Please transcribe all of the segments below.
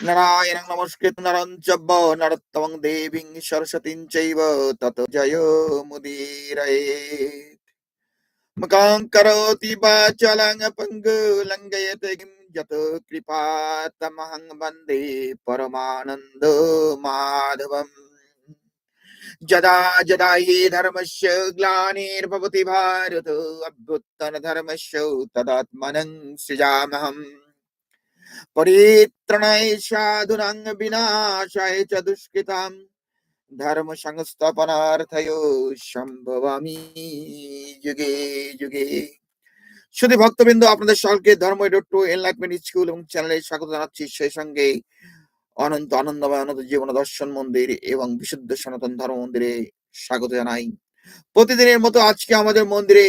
নারায়ণং নমস্কৃত নরং চব্য নরোত্তমং দেবীং সরস্বতীং চৈব, তত জয় মুদীরয়েৎ মুখাং করোতি বাচলং পঙ্গুলঙ্গয়তে কিং যত কৃপাতমহং বন্দে পরমানন্দ মাধবম যদা যদা হি ধর্মস্য গ্লানির্ভবতি ভারত অভ্যুত্থানধর্মস্য তদাত্মনং সৃজামহम् পরিত্রাণায় সাধুনাং বিনাশায় চ দুষ্কৃতাম ধর্ম সংস্থাপনার্থয় সম্ভবামি যুগে যুগে শুধু ভক্তবৃন্দ, আপনাদের সকলকে ধর্ম ডট এনলাইটমেন্ট স্কুল এবং চ্যানেলে স্বাগত জানাচ্ছি। সেই সঙ্গে অনন্ত আনন্দময় অনন্ত জীবন দর্শন মন্দির এবং বিশুদ্ধ সনাতন ধর্ম মন্দিরে স্বাগত জানাই। প্রতিদিনের মতো আজকে আমাদের মন্দিরে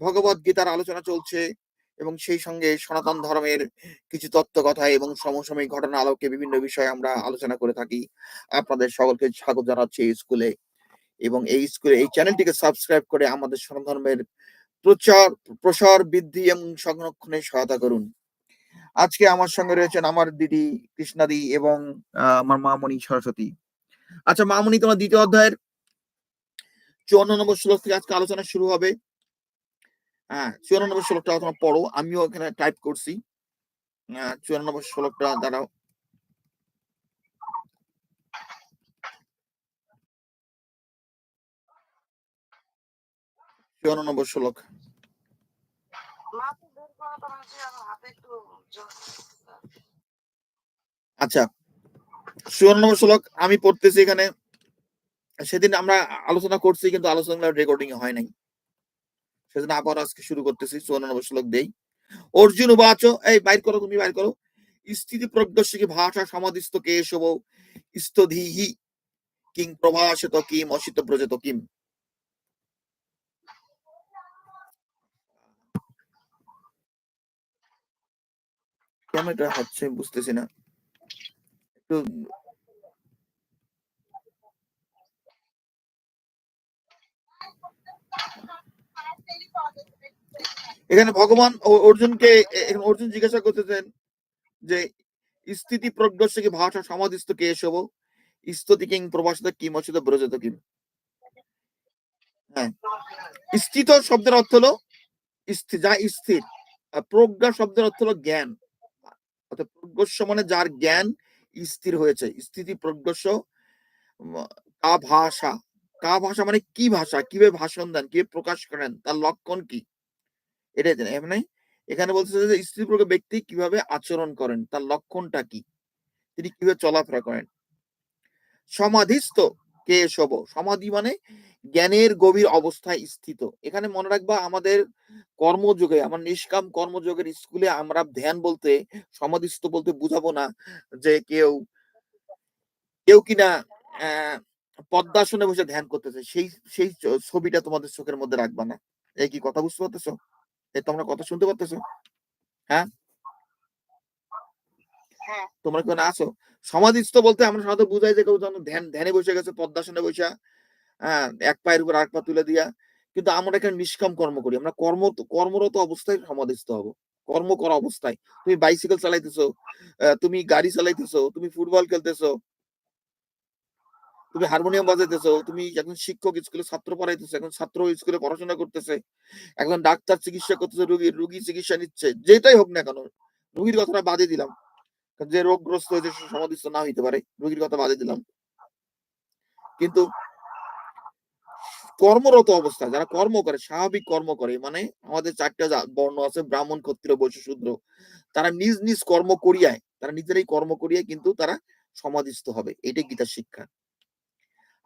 ভগবত গীতার আলোচনা চলছে। এবং সেই সঙ্গে সনাতন ধর্মের কিছু তত্ত্ব কথা এবং সমসাময়িক ঘটনা আলোকে বিভিন্ন বিষয়ে আমরা আলোচনা করে থাকি। আপনাদের সকলকে স্বাগত জানাচ্ছি এই স্কুলে। এবং এই স্কুলে, এই চ্যানেলটিকে সাবস্ক্রাইব করে আমাদের সনাতন ধর্মের প্রচার, প্রসার, বৃদ্ধি এবং সংরক্ষণে সহায়তা করুন। আজকে আমার সঙ্গে রয়েছেন আমার দিদি কৃষ্ণাদি এবং আমার মামনি সরস্বতী। আচ্ছা মামনি তোমার দ্বিতীয় অধ্যায়ের চুয়ান্ন নম্বর শ্লোক থেকে আজকে আলোচনা শুরু হবে। হ্যাঁ নম্বর শ্লোকটা তোমরা পড়ো। আমিও এখানে টাইপ করছি। চুয়ান্ন নম্বর শ্লোকটা দাঁড়াও। চুয়ান্ন শ্লোক। আচ্ছা চুয়ান্ন নম্বর শ্লোক আমি পড়তেছি এখানে। সেদিন আমরা আলোচনা করছি কিন্তু আলোচনা রেকর্ডিং হয় নাই। সেদিন আবার আজকে শুরু করতেছি, চুয়ান্ন শ্লোক দেই। অর্জুন উবাচ এই বাইর করো তুমি, বাইর করো। স্থিতি প্রজ্ঞস্যকি ভাষা সমাধিস্থ কেশব স্তধীহি কিং প্রভাসিত কিম, অসিত ব্রজত কিম। কেন এটা হচ্ছে বুঝতেছি না। একটু এখানে ভগবান অর্জুনকে অর্জুন জিজ্ঞাসা করতেছেন যে, স্থিতি প্রজ্ঞস্য কি ভাষা সমাধিস্থ কে এসব? স্ততি কিং প্রভাসিত কিম অসিত ব্রজত কিম হ্যাঁ। স্থিত শব্দের অর্থ হলো যা স্থির। প্রজ্ঞা শব্দের অর্থ হলো জ্ঞান। অর্থাৎ প্রজ্ঞস্য মানে যার জ্ঞান স্থির হয়েছে। স্থিতি প্রজ্ঞস্য কা ভাষা। কা ভাষা মানে কি ভাষা? কীভাবে ভাষণ দেন? কীভাবে প্রকাশ করেন? তার লক্ষণ কি? এটাই জানে। মানে এখানে বলতেছে যে স্ত্রী প্রজ্ঞ ব্যক্তি কীভাবে আচরণ করেন? তার লক্ষণটা কি? তিনি কীভাবে চলাফেরা করেন? সমাধিস্থ কে শব? সমাধি মানে জ্ঞানের গভীর অবস্থায় স্থিত। এখানে মনে রাখবা আমাদের কর্মযোগে, আমার নিষ্কাম কর্মযোগের স্কুলে আমরা ধ্যান বলতে, সমাধিস্থ বলতে বুঝাবো না যে কেউ কেউ কিনা, আহ পদ্মাসনে বসে ধ্যান করতেছে সেই সেই ছবিটা তোমাদের চোখের মধ্যে রাখবা না। এই কি কথা বুঝতে পারতেছো? এই তোমরা কথা শুনতে পারতেছো? হ্যাঁ? হ্যাঁ। তোমরা কেন আছো? সমাধিস্থ বলতে আমরা সাধারণত বুঝাই যে কেউ যেন ধ্যান ধ্যানে বসে গেছে পদ্মাসনে বসে হ্যাঁ এক পায়ের উপর আরেক পা তুলে দিয়া। কিন্তু আমরা এখানে নিষ্কাম কর্ম করি। আমরা কর্ম কর্মরত অবস্থায় সমাধিস্থ হব। কর্ম করা অবস্থায়। তুমি বাইসাইকেল চালাইতেছো তুমি গাড়ি চালাইতেছো তুমি ফুটবল খেলতেছো তুমি হারমোনিয়াম বাজাইতেছো, তুমি একজন শিক্ষক স্কুলে ছাত্র পড়াইতেছো এখন ছাত্র স্কুলে পড়াশোনা করতেছে, একজন ডাক্তার চিকিৎসা করতেছে, রুগী রুগী চিকিৎসা নিচ্ছে, যেটাই হোক না কেন, রুগীর কথাটা বাদে দিলাম। যে রোগগ্রস্ত হয়েছে সমাধিস্থ না হইতে পারে, রুগীর কথা বাদে দিলাম। কিন্তু কর্মরত অবস্থা, যারা কর্ম করে, স্বাভাবিক কর্ম করে মানে আমাদের চারটা বর্ণ আছে, ব্রাহ্মণ, ক্ষত্রিয়, বৈশ্য, শূদ্র, তারা নিজ নিজ কর্ম করিয়ায়, তারা নিজেরাই কর্ম করিয়ায় কিন্তু তারা সমাধিস্থ হবে, এটাই গীতার শিক্ষা।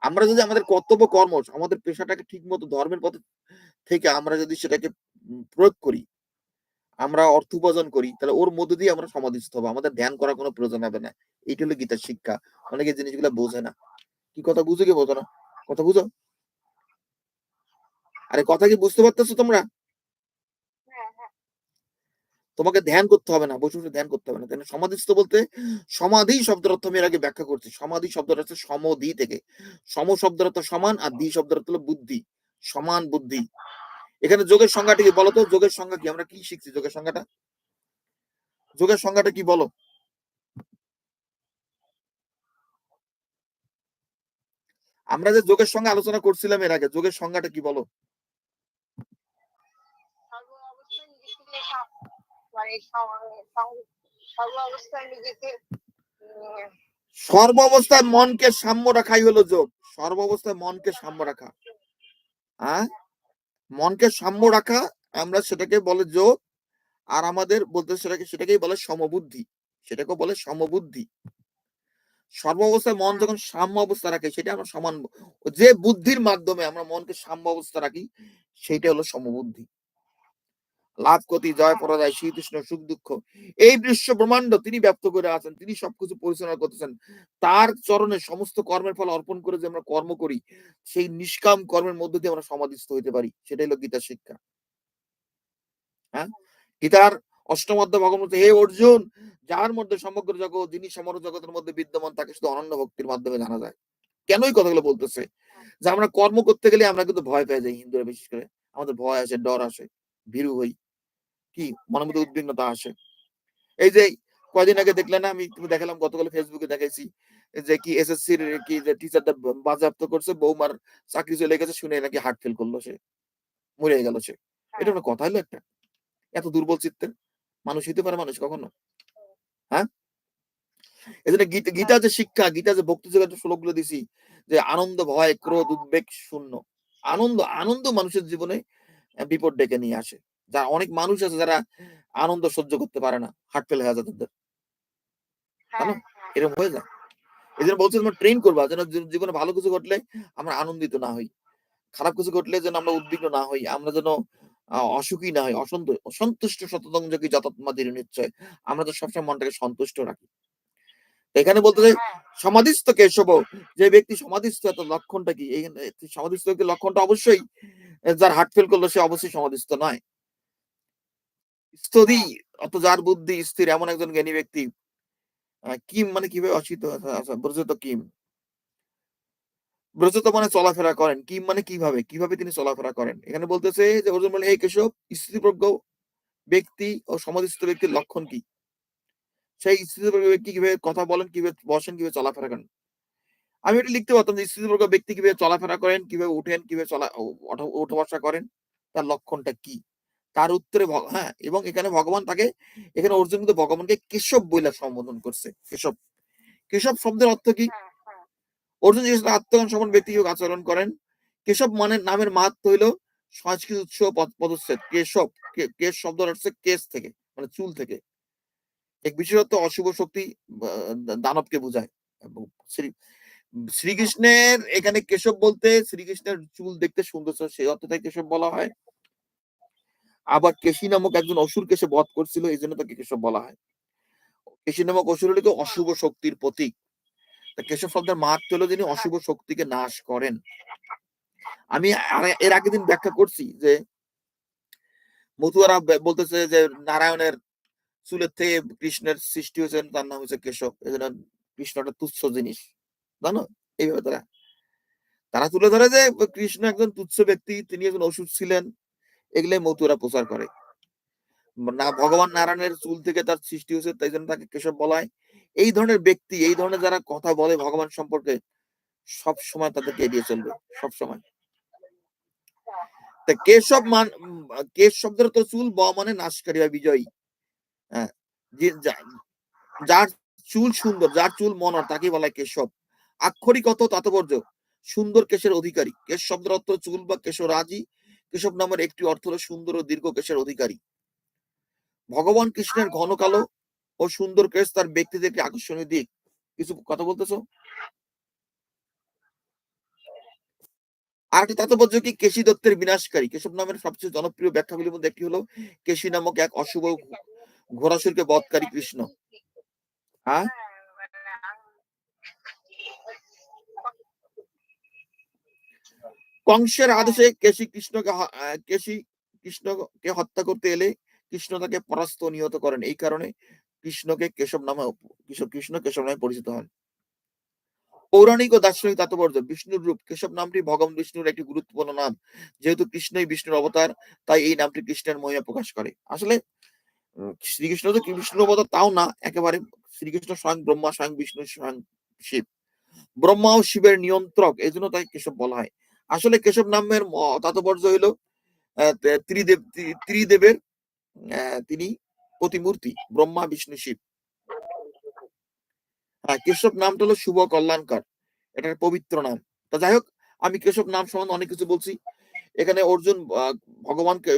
আমরা যদি আমাদের কর্তব্য কর্ম, আমাদের পেশাটাকে ঠিক মতো ধর্মের পথে থেকে আমরা যদি সেটাকে প্রয়োগ করি, আমরা অর্থ উপার্জন করি, তাহলে ওর মধ্যে দিয়ে আমরা সমাধিস্থ হব। আমাদের ধ্যান করার কোনো প্রয়োজন হবে না। এইটা হলো গীতার শিক্ষা। অনেকে জিনিসগুলো বোঝে না। কি কথা বুঝে কি বোঝো না? কথা বুঝো? আরে কথা কি বুঝতে পারতেছো তোমরা? তোমাকে ধ্যান করতে হবে না, বসে বসে ধ্যান করতে হবে না। কেন? সমাধিস্থ বলতে, সমাধি শব্দের অর্থ আমি এর আগে ব্যাখ্যা করছি। সমাধি শব্দের অর্থ সমধি থেকে। সম শব্দের অর্থ সমান আর দি শব্দের অর্থ হলো বুদ্ধি। সমান বুদ্ধি। এখানে যোগের সংজ্ঞাটা কি বলো তো? যোগের সংজ্ঞা কি? আমরা কি শিখছি যোগের সংজ্ঞাটা? যোগের সংজ্ঞাটা কি বলো? আমরা যে যোগের সঙ্গে আলোচনা করছিলাম এর আগে, যোগের সংজ্ঞাটা কি বলো? সম- সম- সর্ব অবস্থায় নিজেকে উম, সর্ব অবস্থায় মনকে সাম্য রাখাই হলো যোগ। সর্ব অবস্থায় মনকে সাম্য রাখা। হ্যাঁ? মনকে সাম্য রাখা আমরা সেটাকে বলে যোগ আর আমাদের বলতে সেটাকে সেটাকেই বলে সমবুদ্ধি। সেটাকে বলে সমবুদ্ধি। সর্ব অবস্থায় মন যখন সাম্য অবস্থা রাখে সেটা আমরা সমান যে বুদ্ধির মাধ্যমে আমরা মনকে সাম্য অবস্থা রাখি সেইটা হলো সমবুদ্ধি। লাভ ক্ষতি জয় পরাজয় শ্রীকৃষ্ণ সুখ দুঃখ এই বিশ্ব ব্রহ্মাণ্ড তিনি ব্যক্ত করে আছেন তিনি সবকিছু পরিচালনা করতেছেন। তার চরণে সমস্ত কর্মের ফল অর্পণ করে যে আমরা কর্ম করি সেই নিষ্কাম কর্মের মধ্য দিয়ে আমরা সমাধিস্থ হইতে পারি। সেটাই হলো গীতা শিক্ষা। হ্যাঁ? গীতার অষ্টম অধ্যায় ভগবান বলছে, হে অর্জুন যার মধ্যে সমগ্র জগৎ যিনি সমগ্র জগতের মধ্যে বিদ্যমান তাকে শুধু অনন্য ভক্তির মাধ্যমে জানা যায়। কেন এই কথাগুলো বলতেছে? যে আমরা কর্ম করতে গেলে আমরা কিন্তু ভয় পেয়ে যাই হিন্দুরা বিশেষ করে। আমাদের ভয় আসে ডর আসে ভীরু হই। কি? মনের মধ্যে উদ্বিগ্নতা আসে। এই যে কয়দিন আগে দেখলে না আমি তুমি দেখালাম গতকাল ফেসবুকে দেখাইছি যে কি এসএসসির কি যে টিচারটা বাজেয়াপ্ত করছে বৌমার চাকরি চলে গেছে শুনে নাকি হার্ট ফেল করল সে মরে গেল সে। এটা কোনো কথা হলো একটা। এত দুর্বল চিত্তের মানুষ হইতে পারে মানুষ কখনো? হ্যাঁ? এই জন্য গীতা গীতা যে শিক্ষা গীতা যে ভক্তি যোগের যে শ্লোকগুলো দিছি যে আনন্দ ভয় ক্রোধ উদ্বেগ শূন্য। আনন্দ আনন্দ মানুষের জীবনে বিপদ ডেকে নিয়ে আসে। যা অনেক মানুষ আছে যারা আনন্দ সহ্য করতে পারে না হার্ট ফেল হয়ে যায় তাদের। হ্যাঁ? হ্যাঁ। এরকম হয়ে যায়। এই জন্য বলছে তোমরা ট্রেন করবা যেন জীবনে ভালো কিছু ঘটলে আমরা আনন্দিত না হই। খারাপ কিছু ঘটলে যেন আমরা উদ্বিগ্ন না হই আমরা যেন অসুখী না হই অসন্ত অসন্তুষ্ট শতদং যোগী যতৎমা দৃঢ় নিশ্চয় আমরা তো সবসময় মনটাকে সন্তুষ্ট রাখি। এখানে বলতে চাই হ্যাঁ। সমাধিস্থ কেশব যে ব্যক্তি সমাধিস্থ এত লক্ষণটা কি? সমাধিস্থ লক্ষণটা অবশ্যই যার হার্ট ফেল করল সে অবশ্যই সমাধিস্থ নয়। স্থির অত যার বুদ্ধি স্থির এমন একজন জ্ঞানী ব্যক্তি কিম মানে কীভাবে অচিত? আচ্ছা, ব্রজত কিম। ব্রজত মানে চলাফেরা করেন। কিম মানে কীভাবে? কীভাবে তিনি চলাফেরা করেন? এখানে বলতেছে যে অর্জুন বলে হে কেশব স্থিতিপ্রজ্ঞ ব্যক্তি ও সমাধিস্থ ব্যক্তির লক্ষণ কি? সেই স্থিতিপ্রজ্ঞ ব্যক্তি কীভাবে কথা বলেন কীভাবে বসেন কীভাবে চলাফেরা করেন? আমি এটা লিখতে পারতাম যে স্থিতিপ্রজ্ঞ ব্যক্তি কীভাবে চলাফেরা করেন কীভাবে উঠেন কীভাবে চলা ওঠা বসা করেন তার লক্ষণটা কি? তার উত্তরে হ্যাঁ এবং এখানে ভগবান তাকে এখানে অর্জুন কিন্তু ভগবানকে কেশব বলে সম্বোধন করছে কেশব। কেশব শব্দের অর্থ কি? হ্যাঁ হ্যাঁ। অর্জুন জিজ্ঞেস আত্মজ্ঞান সমান ব্যক্তি যোগ আচরণ করেন কেশব মানে নামের মাহাত্ম হইল সংস্কৃত উৎস পদচ্ছেদ কেশব কেশ শব্দ হচ্ছে কেস থেকে মানে চুল থেকে। এক বিশেষত অশুভ শক্তি দানবকে বোঝায়। শ্রী শ্রীকৃষ্ণের এখানে কেশব বলতে শ্রীকৃষ্ণের চুল দেখতে সুন্দর সেই অর্থে তাকে কেশব বলা হয়। আবার কেশি নামক একজন অসুর কেশে বধ করছিল এই জন্য তাকে কেশব বলা হয়। কেশি নামক অসুর হলো অশুভ শক্তির প্রতীক। তা কেশব শব্দের মাহাত্ম হলো যিনি অশুভ শক্তিকে নাশ করেন। আমি এর আগের দিন ব্যাখ্যা করছি যে মতুয়ারা বলতেছে যে নারায়ণের চুলের থেকে কৃষ্ণের সৃষ্টি হয়েছেন তার নাম হচ্ছে কেশব। এই জন্য কৃষ্ণটা তুচ্ছ জিনিস। জানো? এইভাবে তারা তারা তুলে ধরে যে কৃষ্ণ একজন তুচ্ছ ব্যক্তি তিনি একজন ওষুধ ছিলেন। এগুলাই মতুয়ারা প্রচার করে। না ভগবান নারায়ণের চুল থেকে তার সৃষ্টি হয়েছে তাই জন্য তাকে কেশব বলা হয়। এই ধরনের ব্যক্তি এই ধরনের যারা কথা বলে ভগবান সম্পর্কে সব সময় তাদেরকে এড়িয়ে চলবে সব সময় তা কেশব মান উম, কেশ শব্দের তো চুল ব মানে নাশকারী বা বিজয়ী। হ্যাঁ যার চুল সুন্দর যার চুল মনর তাকে বলা হয় কেশব। আক্ষরিক অর্থ তাৎপর্য সুন্দর কেশের অধিকারী। কেশ শব্দের অর্থ চুল বা কেশরাজি কেশব নামের একটি অর্থ হলো সুন্দর ও দীর্ঘ কেশের অধিকারী। ভগবান কৃষ্ণের ঘন কালো ও সুন্দর কেশ তার ব্যক্তিদের একটি আকর্ষণীয় দিক। কিছু কথা বলতেছো? আর একটা তাৎপর্য কি কেশি দত্তের বিনাশকারী। কেশব নামের সবচেয়ে জনপ্রিয় ব্যাখ্যাগুলির মধ্যে একটি হলো কেশি নামক এক অশুভ ঘোড়াসুরকে বধকারী কৃষ্ণ। হ্যাঁ। কংসের আদেশে কেশী কৃষ্ণকে কেশী কৃষ্ণকে হত্যা করতে এলে কৃষ্ণ তাকে পরাস্ত নিহত করেন। এই কারণে কৃষ্ণকে কেশব নামে কৃষ্ণ কেশব নামে পরিচিত হন। পৌরাণিক ও দার্শনিক তাৎপর্য, বিষ্ণুর রূপ। কেশব নামটি ভগবান বিষ্ণুর একটি গুরুত্বপূর্ণ নাম। যেহেতু কৃষ্ণই বিষ্ণুর অবতার, তাই এই নামটি কৃষ্ণের মহিমা প্রকাশ করে। আসলে শ্রীকৃষ্ণ তো বিষ্ণুর অবতার তাও না, একেবারে শ্রীকৃষ্ণ স্বয়ং ব্রহ্মা, স্বয়ং বিষ্ণু, স্বয়ং শিব। ব্রহ্মা ও শিবের নিয়ন্ত্রক, এই জন্য তাকে কেশব বলা হয়। আসলে কেশব নামের তাৎপর্য হইল ত্রিদেব ত্রিদেবের তিনি প্রতিমূর্তি, ব্রহ্মা, বিষ্ণু, শিব। হ্যাঁ কেশব নামটা হলো শুভ কল্যাণকর। এটার পবিত্র নাম। তা যাই হোক, আমি কেশব নাম সম্বন্ধে অনেক কিছু বলছি। এখানে অর্জুন ভগবানকে,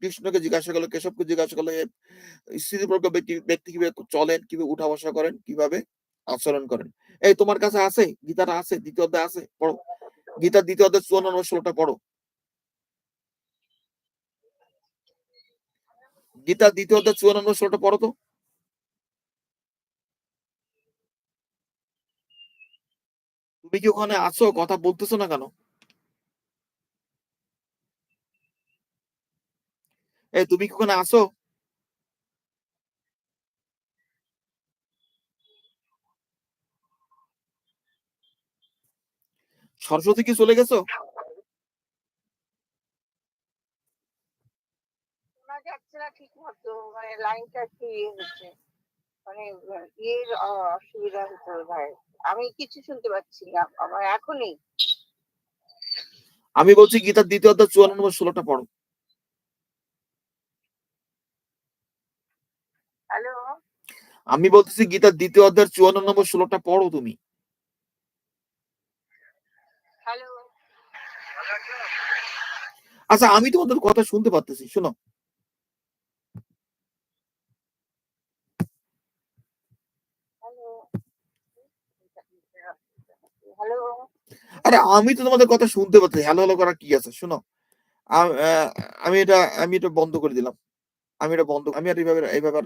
কৃষ্ণকে জিজ্ঞাসা করল, কেশবকে জিজ্ঞাসা করল স্থিতিপ্রজ্ঞ ব্যক্তি ব্যক্তি কীভাবে চলেন, কীভাবে উঠা বসা করেন, কীভাবে আচরণ করেন? এই তোমার কাছে আছে? গীতাটা আছে? দ্বিতীয় অধ্যায় আছে? পড়ো। গীতার দ্বিতীয় অধ্যায় চুয়ান্ন নম্বর ষোলোটা পড়ো গীতার দ্বিতীয় অধ্যায় চুয়ান্ন নম্বর ষোলোটা পড়ো তো। তুমি কি ওখানে আছো? কথা বলতেছো না কেন? এই, তুমি কি ওখানে আছো? সরস্বতী কি চলে গেছো? ঠিক মতো মানে লাইনটা একটু ইয়ে হচ্ছে। মানে ইয়ের অসুবিধা হতে ভাই। আমি কিছু শুনতে পাচ্ছি না আমার এখনই। আমি বলছি গীতার দ্বিতীয় অধ্যায় চুয়ান্ন নম্বর ষোলোটা পড়ো। হ্যালো? আমি বলতেছি গীতার দ্বিতীয় অধ্যায় চুয়ান্ন নম্বর ষোলোটা পড়ো তুমি হ্যালো আচ্ছা আমি তোমাদের কথা শুনতে পারতেছি শোনো। আরে আমি তো তোমাদের কথা শুনতে পাচ্ছি হ্যালো হ্যালো করা কি আছে শোনো। আমি এটা আমি এটা বন্ধ করে দিলাম। আমি এটা বন্ধ আমি আর এইভাবে এইভাবে